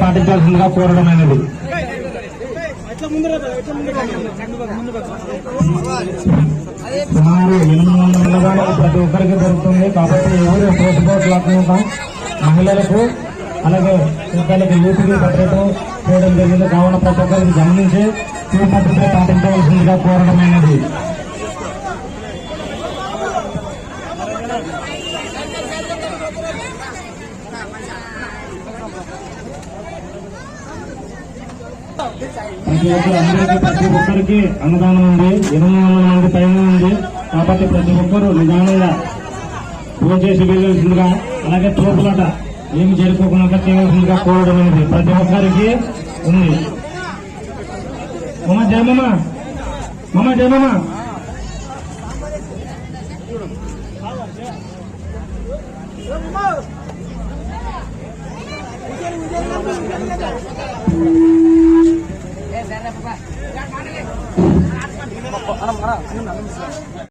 పాటించాల్సిందిగా కోరడమైనది సుమారు ఎనిమిది వందల ఉండగానే ప్రతి ఒక్కరికి దొరుకుతుంది కాబట్టి ఎవరు పోసుకోవట్లేకుండా మహిళలకు అలాగే పిల్లలకి యూపీకి పత్రికలు చేయడం జరిగింది కావున ప్రతి ఒక్కరికి గమనించి ఈ పద్ధతిని పాటించవలసిందిగా కోరడమైనది ప్రతి ఒక్కరు అందరికీ ప్రతి ఒక్కరికి అన్నదానం ఉంది ఎనిమిది వందల మంది పైన ఉంది. కాబట్టి ప్రతి ఒక్కరూ నిదానంగా పూజ చేసి వెళ్ళవలసిందిగా అలాగే తోపులట ఏమి జరుపుకోకుండా చేయవలసిందిగా కోరడం అనేది ప్రతి ఒక్కరికి ఉంది. మమ జయమమ్మ మమ. జయమమ్మ Anak-anak, anak-anak.